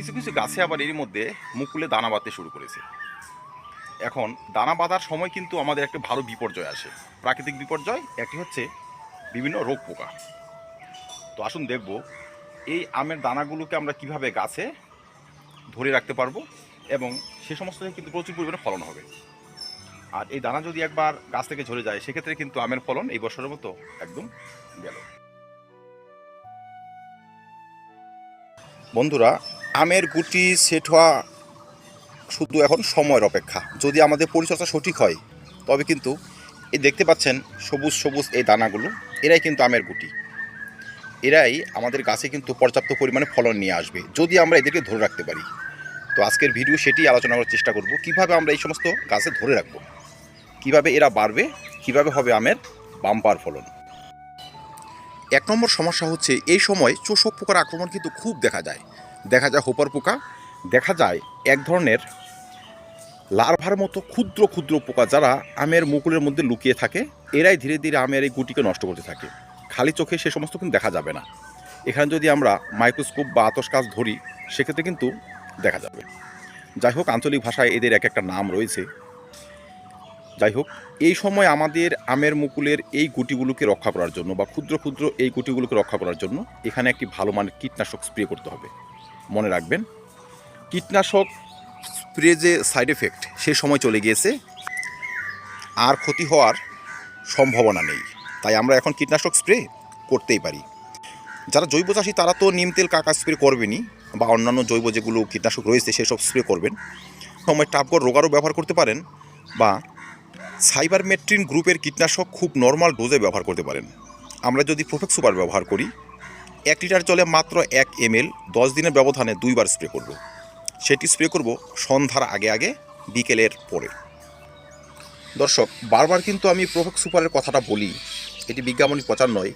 কিছু কিছু গাছে আবার এরই মধ্যে মুকুলে দানা বাঁধতে শুরু করেছে। এখন দানা বাঁধার সময় কিন্তু আমাদের একটা ভালো বিপর্যয় আসে। প্রাকৃতিক বিপর্যয়, একটি হচ্ছে বিভিন্ন রোগ পোকা। তো আসুন দেখব, এই আমের দানাগুলোকে আমরা কীভাবে গাছে ধরে রাখতে পারব এবং সে সমস্ত কিন্তু প্রচুর পরিমাণে ফলন হবে। আর এই দানা যদি একবার গাছ থেকে ঝরে যায়, সেক্ষেত্রে কিন্তু আমের ফলন এই বছরের মতো একদম গেল। বন্ধুরা আমের গুটি সেট হওয়া শুধু এখন সময়ের অপেক্ষা। যদি আমাদের পরিচর্যা সঠিক হয়, তবে কিন্তু এই দেখতে পাচ্ছেন সবুজ সবুজ এই দানাগুলো। এরাই কিন্তু আমের গুটি। এরাই আমাদের গাছে কিন্তু পর্যাপ্ত পরিমাণে ফলন নিয়ে আসবে, যদি আমরা এদেরকে ধরে রাখতে পারি। তো আজকের ভিডিও সেটি আলোচনা করার চেষ্টা করব, কীভাবে আমরা এই সমস্ত গাছে ধরে রাখব? কীভাবে এরা বাড়বে? কীভাবে হবে আমের বাম্পার ফলন? এক নম্বর সমস্যা হচ্ছে, এই সময় চোষক পোকার আক্রমণ কিন্তু খুব দেখা যায়। দেখা যায় হোপার পোকা, দেখা যায় এক ধরনের লার্ভার মতো ক্ষুদ্র ক্ষুদ্র পোকা যারা আমের মুকুলের মধ্যে লুকিয়ে থাকে। এরাই ধীরে ধীরে আমের এই গুটিকে নষ্ট করতে থাকে। খালি চোখে সে সমস্ত কিন্তু দেখা যাবে না। এখানে যদি আমরা মাইক্রোস্কোপ বা আতস কাজ ধরি, সেক্ষেত্রে কিন্তু দেখা যাবে। যাই হোক, আঞ্চলিক ভাষায় এদের এক একটা নাম রয়েছে। যাই হোক, এই সময় আমাদের আমের মুকুলের এই গুটিগুলোকে রক্ষা করার জন্য বা ক্ষুদ্র ক্ষুদ্র এই গুটিগুলোকে রক্ষা করার জন্য এখানে একটি ভালো মানের কীটনাশক স্প্রে করতে হবে। মনে রাখবেন। কীটনাশক স্প্রে যে সাইড এফেক্ট, সে সময় চলে গিয়েছে। আর ক্ষতি হওয়ার সম্ভাবনা নেই। তাই আমরা এখন কীটনাশক স্প্রে করতেই পারি। যারা জৈব চাষি, তারা তো নিম তেল কাকা স্প্রে করবেনই বা অন্যান্য জৈব যেগুলো কীটনাশক রয়েছে, সেসব স্প্রে করবেন। সময় টাপগর রোগারও ব্যবহার করতে পারেন বা সাইবারমেট্রিন গ্রুপের কীটনাশক খুব নর্মাল ডোজে ব্যবহার করতে পারেন। আমরা যদি প্রোফেক্ট সুপার ব্যবহার করি এক লিটার জলে মাত্র এক এম এল দশ দিনের ব্যবধানে দুইবার স্প্রে করব। সেটি স্প্রে করব সন্ধ্যার আগে আগে, বিকেলের পরে। দর্শক, বারবার কিন্তু আমি প্রোফেক্ট সুপারের কথাটা বলি। এটি বিজ্ঞাপনী প্রচার নয়।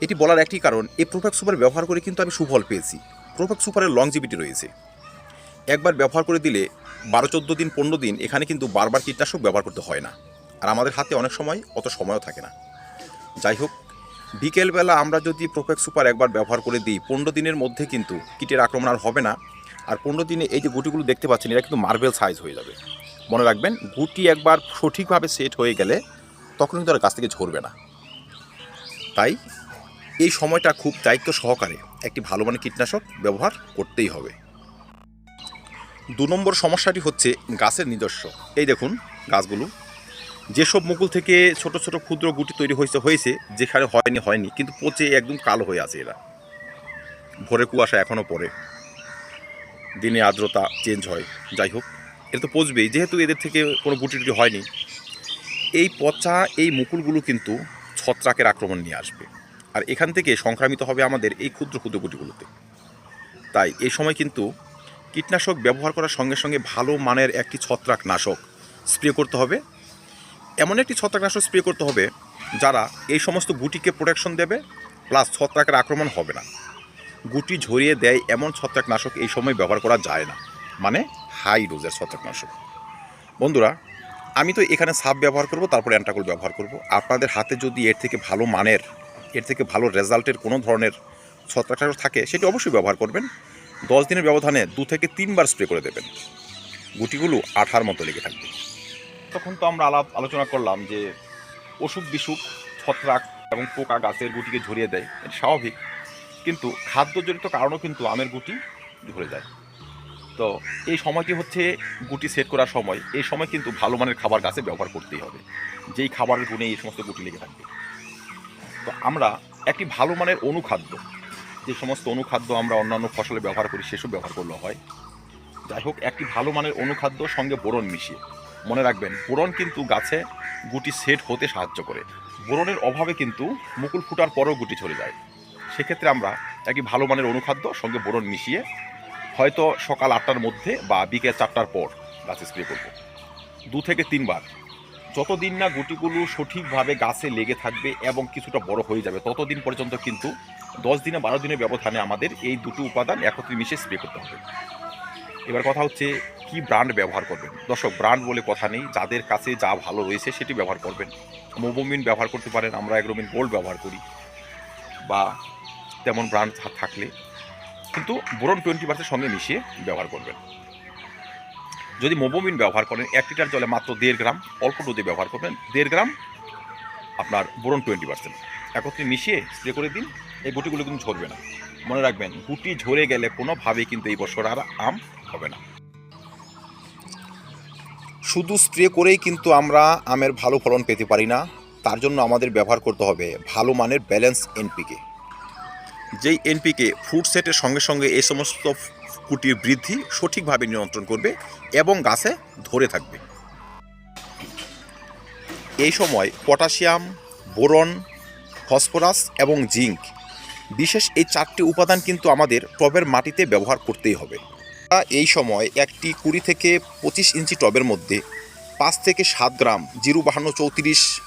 এটি বলার একটি কারণ, এই প্রোফেক্ট সুপার ব্যবহার করে কিন্তু আমি সুফল পেয়েছি। প্রোফেক্ট সুপারের লংজিভিটি রয়েছে। একবার ব্যবহার করে দিলে বারো চোদ্দ দিন, পনেরো দিন এখানে কিন্তু বারবার কীটনাশক ব্যবহার করতে হয় না। আর আমাদের হাতে অনেক সময়, অত সময়ও থাকে না। যাই হোক বিকেলবেলা আমরা যদি প্রোফেক্ট সুপার একবার ব্যবহার করে দিই, পনেরো দিনের মধ্যে কিন্তু কীটের আক্রমণ আর হবে না। আর পনেরো দিনে এই যে গুটিগুলো দেখতে পাচ্ছেন, এরা কিন্তু মার্বেল সাইজ হয়ে যাবে। মনে রাখবেন, গুটি একবার সঠিকভাবে সেট হয়ে গেলে তখন কিন্তু আর গাছ থেকে ঝরবে না। তাই এই সময়টা খুব দায়িত্ব সহকারে একটি ভালো মানের কীটনাশক ব্যবহার করতেই হবে। দু নম্বর সমস্যাটি হচ্ছে গাছের নিজস্ব। এই দেখুন গাছগুলো। যেসব মুকুল থেকে ছোট ছোট ক্ষুদ্র গুটি তৈরি হয়েছে হয়েছে, যেখানে হয়নি হয়নি, কিন্তু পচে একদম কালো হয়ে আছে এরা। ভোরে কুয়াশা এখনও পড়ে। দিনে আর্দ্রতা চেঞ্জ হয়। যাই হোক, এটা তো পচবেই, যেহেতু এদের থেকে কোনো গুটি টুটি হয়নি। এই পচা, এই মুকুলগুলো কিন্তু ছত্রাকের আক্রমণ নিয়ে আসবে। আর এখান থেকে সংক্রামিত হবে আমাদের এই ক্ষুদ্র ক্ষুদ্র গুটিগুলোতে। তাই এই সময় কিন্তু কীটনাশক ব্যবহার করার সঙ্গে সঙ্গে ভালো মানের একটি ছত্রাকনাশক স্প্রে করতে হবে। এমন একটি ছত্রাকনাশক স্প্রে করতে হবে যারা এই সমস্ত গুটিকে প্রোটেকশন দেবে প্লাস ছত্রাকের আক্রমণ হবে না। গুটি ঝরিয়ে দেয় এমন ছত্রাকনাশক এই সময় ব্যবহার করা যায় না মানে হাই ডোজের ছত্রাকনাশক। বন্ধুরা, আমি তো এখানে সাপ ব্যবহার করব, তারপর অ্যান্টাকুল ব্যবহার করব। আপনাদের হাতে যদি এর থেকে ভালো মানের, এর থেকে ভালো রেজাল্টের কোনো ধরনের ছত্রাকনাশক থাকে, সেটি অবশ্যই ব্যবহার করবেন। দশ দিনের ব্যবধানে দু থেকে তিনবার স্প্রে করে দেবেন। গুটিগুলো আঠার মতো লেগে থাকবে। তখন তো আমরা আলাপ আলোচনা করলাম যে অসুখ বিসুখ, ছত্রাক এবং পোকা গাছের গুটিকে ঝরিয়ে দেয়, এটা স্বাভাবিক। কিন্তু খাদ্যজনিত কারণও কিন্তু আমের গুটি ঝরে যায়। তো এই সময়টি হচ্ছে গুটি সেট করার সময়। এই সময় কিন্তু ভালো মানের খাবার গাছে ব্যবহার করতেই হবে। যেই খাবারের গুণে এই সমস্ত গুটি লেগে থাকবে তো আমরা একটি ভালো মানের অনুখাদ্য, যে সমস্ত অনুখাদ্য আমরা অন্যান্য ফসলে ব্যবহার করি, সেসব ব্যবহার করলে হয়। যাই হোক, একটি ভালো মানের অনুখাদ্য সঙ্গে বোরন মিশিয়ে মনে রাখবেন, বোরন কিন্তু গাছে গুটি সেট হতে সাহায্য করে। বোরনের অভাবে কিন্তু মুকুল ফুটার পরও গুটি চলে যায়। সেক্ষেত্রে আমরা একটি ভালো মানের অনুখাদ্য সঙ্গে বোরন মিশিয়ে হয়তো সকাল আটটার মধ্যে বা বিকেল চারটার পর গাছে স্প্রে করব। দু থেকে তিনবার। যতদিন না গুটিগুলো সঠিকভাবে গাছে লেগে থাকবে এবং কিছুটা বড় হয়ে যাবে, ততদিন পর্যন্ত কিন্তু দশ দিনে বারো দিনের ব্যবধানে আমাদের এই দুটো উপাদান একত্রে মিশে স্প্রে করতে হবে। এবার কথা হচ্ছে, কি ব্র্যান্ড ব্যবহার করবেন? দর্শক ব্র্যান্ড বলে কথা নেই, যাদের কাছে যা ভালো রয়েছে সেটি ব্যবহার করবেন। মোবোমিন ব্যবহার করতে পারেন, আমরা এগ্রোমিন গোল্ড ব্যবহার করি। বা তেমন ব্র্যান্ড থাকলে। কিন্তু বোরন টোয়েন্টি পার্সেন্ট সঙ্গে মিশিয়ে ব্যবহার করবেন। যদি মোবোমিন ব্যবহার করেন, এক লিটার জলে মাত্র দেড় গ্রাম অল্প ডোজে ব্যবহার করবেন, দেড় গ্রাম আপনার বোরন টোয়েন্টি পার্সেন্ট একত্রে মিশিয়ে স্প্রে করে দিন, এই গুটিগুলো কিন্তু ঝরবে না। মনে রাখবেন, গুটি ঝরে গেলে কোনোভাবেই কিন্তু এই বছর আর আম হবে না। শুধু স্প্রে করেই কিন্তু আমরা আমের ভালো ফলন পেতে পারি না, তার জন্য আমাদের ব্যবহার করতে হবে ভালো মানের ব্যালেন্স এনপিকে। যেই এনপিকে ফুড সেটের সঙ্গে সঙ্গে এই সমস্ত কুটির বৃদ্ধি সঠিকভাবে নিয়ন্ত্রণ করবে এবং গাছে ধরে থাকবে। এই সময় পটাশিয়াম, বোরন, ফসফরাস এবং জিঙ্ক বিশেষ এই চারটি উপাদান কিন্তু আমাদের টবের মাটিতে ব্যবহার করতেই হবে। এই সময় একটি কুড়ি থেকে পঁচিশ ইঞ্চি টবের মধ্যে পাঁচ থেকে সাত গ্রাম জিরো বাহান্ন চৌত্রিশ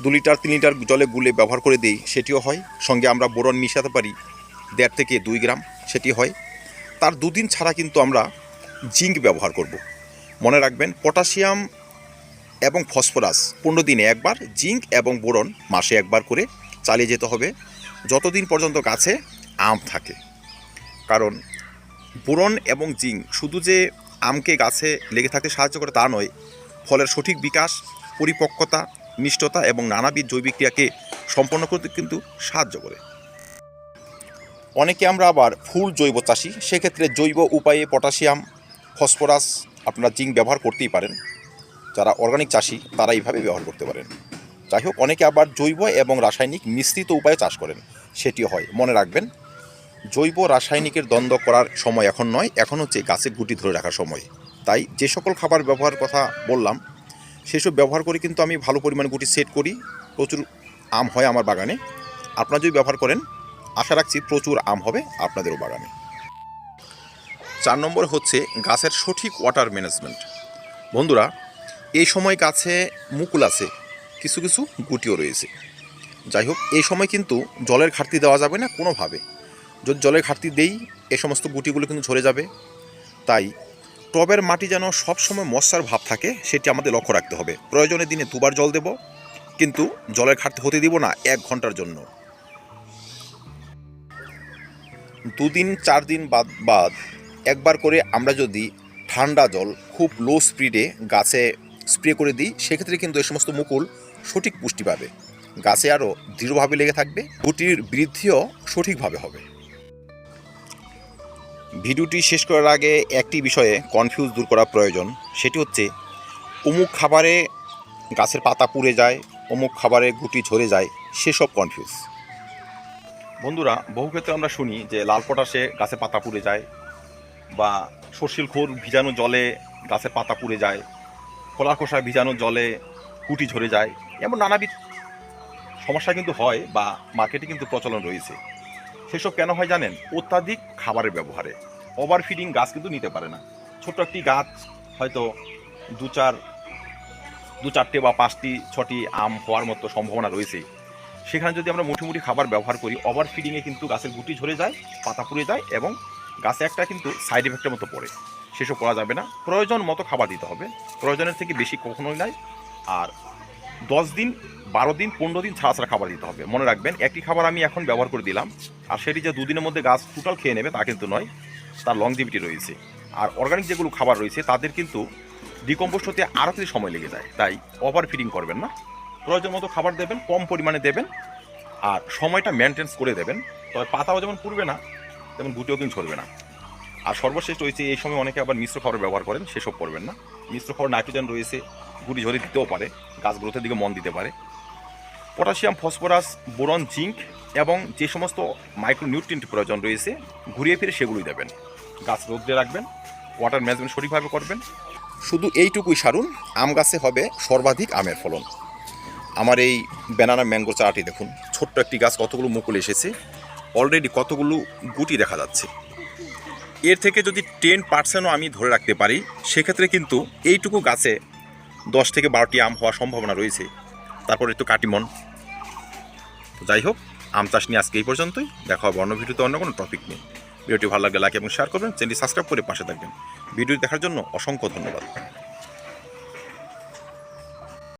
দু লিটার, তিন লিটার জলে গুলে ব্যবহার করে দিই, সেটিও হয়। সঙ্গে আমরা বোরন মিশাতে পারি, দেড় থেকে দুই গ্রাম, সেটি হয়। তার দুদিন ছাড়া কিন্তু আমরা জিঙ্ক ব্যবহার করব। মনে রাখবেন, পটাশিয়াম এবং ফসফরাস পনেরো দিনে একবার, জিঙ্ক এবং বোরন মাসে একবার করে চালিয়ে যেতে হবে। যতদিন পর্যন্ত গাছে আম থাকে। কারণ বোরন এবং জিঙ্ক, শুধু যে আমকে গাছে লেগে থাকতে সাহায্য করে তা নয়, ফলের সঠিক বিকাশ, পরিপক্কতা, মিষ্টতা এবং নানাবিধ জৈবিক ক্রিয়াকে সম্পন্ন করতে কিন্তু সাহায্য করে। অনেকে আমরা আবার ফুল জৈব চাষি, সেক্ষেত্রে জৈব উপায়ে পটাশিয়াম, ফসফরাস আপনারা জিঙ্ক ব্যবহার করতেই পারেন। যারা অর্গানিক চাষি, তারা এইভাবে ব্যবহার করতে পারেন। যাই হোক, অনেকে আবার জৈব এবং রাসায়নিক মিশ্রিত উপায়ে চাষ করেন, সেটিও হয়। মনে রাখবেন জৈব রাসায়নিকের দ্বন্দ্ব করার সময় এখন নয়, এখন হচ্ছে গাছের গুটি ধরে রাখার সময়। তাই যে সকল খাবার ব্যবহার কথা বললাম, সেসব ব্যবহার করে কিন্তু আমি ভালো পরিমাণ গুটি সেট করি। প্রচুর আম হয় আমার বাগানে। আপনারা যদি ব্যবহার করেন, আশা রাখছি প্রচুর আম হবে আপনাদেরও বাগানে। চার নম্বর হচ্ছে গাছের সঠিক ওয়াটার ম্যানেজমেন্ট বন্ধুরা, এই সময় গাছে মুকুল আছে, কিছু কিছু গুটিও রয়েছে। যাই হোক, এই সময় কিন্তু জলের ঘাটতি দেওয়া যাবে না কোনোভাবে। যদি জলের ঘাটতি দেই এই সমস্ত গুটিগুলো কিন্তু ঝরে যাবে। তাই টবের মাটি যেন সবসময় মশার ভাব থাকে, সেটি আমাদের লক্ষ্য রাখতে হবে। প্রয়োজনের দিনে দুবার জল দেব, কিন্তু জলের ঘাটতি হতে দিব না এক ঘণ্টার জন্য। দুদিন, চার দিন বাদ বাদ একবার করে আমরা যদি ঠান্ডা জল খুব লো স্পিডে গাছে স্প্রে করে দিই, সেক্ষেত্রে কিন্তু এই সমস্ত মুকুল সঠিক পুষ্টি পাবে। গাছে আরও দৃঢ়ভাবে লেগে থাকবে, গুটির বৃদ্ধিও সঠিকভাবে হবে। ভিডিওটি শেষ করার আগে একটি বিষয়ে কনফিউজ দূর করা প্রয়োজন। সেটি হচ্ছে, অমুক খাবারে গাছের পাতা পুড়ে যায়, অমুক খাবারে গুটি ঝরে যায়, সেসব কনফিউজ বন্ধুরা, বহু ক্ষেত্রে আমরা শুনি যে লাল পটাশে গাছের পাতা পুড়ে যায় বা সর্ষিল খোর ভিজানো জলে গাছের পাতা পুড়ে যায় খোলা খোসা ভিজানো জলে কুটি ঝরে যায়, এমন নানাবিধ সমস্যা কিন্তু হয় বা মার্কেটে কিন্তু প্রচলন রয়েছে। সেসব কেন হয় জানেন? অত্যাধিক খাবারের ব্যবহারে। ওভার ফিডিং গাছ কিন্তু নিতে পারে না। ছোট্ট একটি গাছ, হয়তো দু চার, দু চারটে বা পাঁচটি, ছটি আম হওয়ার মতো সম্ভাবনা রয়েছে। সেখানে যদি আমরা মুঠি খাবার ব্যবহার করি ওভার ফিডিংয়ে কিন্তু গাছের গুটি ঝরে যায়, পাতা পুড়ে যায় এবং গাছে একটা কিন্তু সাইড এফেক্টের মতো পড়ে। সেসব করা যাবে না। প্রয়োজন মতো খাবার দিতে হবে। প্রয়োজনের থেকে বেশি কখনোই নাই। আর দশ দিন, বারো দিন, পনেরো দিন ছাড়া ছাড়া খাবার দিতে হবে। মনে রাখবেন একটি খাবার আমি এখন ব্যবহার করে দিলাম। আর সেটি যে দুদিনের মধ্যে গাছ টোটাল খেয়ে নেবে, তা কিন্তু নয়। তার লংজিভিটি রয়েছে। আর অর্গানিক যেগুলো খাবার রয়েছে, তাদের কিন্তু ডিকম্পোস্ট হতে আরও কিছু সময় লেগে যায়। তাই ওভার ফিডিং করবেন না। প্রয়োজন মতো খাবার দেবেন, কম পরিমাণে দেবেন। আর সময়টা মেনটেন্স করে দেবেন। তবে পাতাও যেমন পুড়বে না, তেমন গুটিও কিন্তু ছড়বে না। আর সর্বশেষ রয়েছে, এই সময় অনেকে আবার মিশ্র খাবার ব্যবহার করেন, সেসব করবেন না। মিশ্র খাবার নাইট্রোজেন রয়েছে ঝরে দিতেও পারে গাছ গ্রোথের দিকে মন দিতে পারে। পটাশিয়াম, ফসফরাস, বোরন, জিঙ্ক এবং যে সমস্ত মাইক্রোনিউট্রিয়েন্ট প্রয়োজন রয়েছে, ঘুরিয়ে ফিরে সেগুলোই দেবেন। গাছ রোদ্রে রাখবেন, ওয়াটার ম্যানেজমেন্ট সঠিকভাবে করবেন। শুধু এইটুকুই সারুন, আম গাছে হবে সর্বাধিক আমের ফলন। আমার এই ব্যানানা ম্যাঙ্গো চারাটি দেখুন, ছোট্ট একটি গাছ, কতগুলো মুকুল এসেছে অলরেডি কতগুলো গুটি দেখা যাচ্ছে। এর থেকে যদি টেন পার্সেন্টও আমি ধরে রাখতে পারি, সেক্ষেত্রে কিন্তু এইটুকু গাছে দশ থেকে বারোটি আম হওয়ার সম্ভাবনা রয়েছে। তারপরে একটু কাটিমন তো যাই হোক, আম চাষ নিয়ে আজকে এই পর্যন্তই। দেখা হবে অন্য ভিডিওতে অন্য কোনো টপিক নেই ভিডিওটি ভালো লাগলে লাইক এবং শেয়ার করবেন। চ্যানেলটি সাবস্ক্রাইব করে পাশে থাকবেন। ভিডিও দেখার জন্য অসংখ্য ধন্যবাদ।